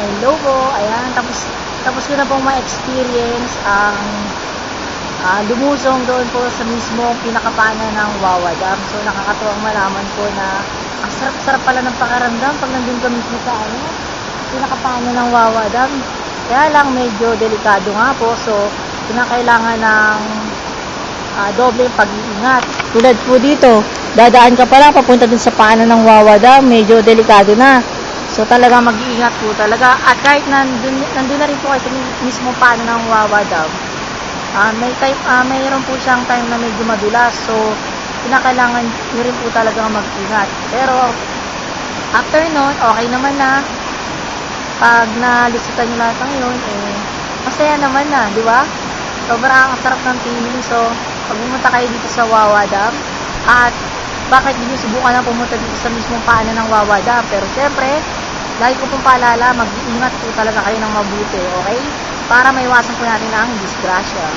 Hello po, ayan, tapos, tapos ko na pong ma-experience ang ah, lumusong doon po sa mismo pinakapana ng Wawa Dam. So, nakakatuwang malaman po na ang sarap-sarap pala ng pakaramdam pag nandun ka mismo sa ano, pinakapana ng Wawa Dam. Kaya lang medyo delikado nga po, so kinakailangan ng ah, doble pag-iingat. Tulad po dito, dadaan ka pala papunta dun sa paanan ng Wawa Dam, medyo delikado na. So talaga mag-iingat po talaga. At kahit nandun, nandun na rin po kayo sa mismo paanan ng Wawa Dam, ah, may time, ah, mayroon po siyang time na medyo madulas. So kinakailangan nyo rin po talaga mag-ingat. Pero after nun, okay naman na. Pag nalusutan nyo lahat ng eh, masaya naman na, di ba? Sobrang sarap ng feeling. So, pag pumunta kayo dito sa Wawa Dam, at bakit hindi subukan na pumunta dito sa mismong paanan ng Wawa Dam? Pero syempre, lagi ko pong paalala, mag-iingat po talaga kayo ng mabuti, okay? Para maiwasan po natin ang disgrasya.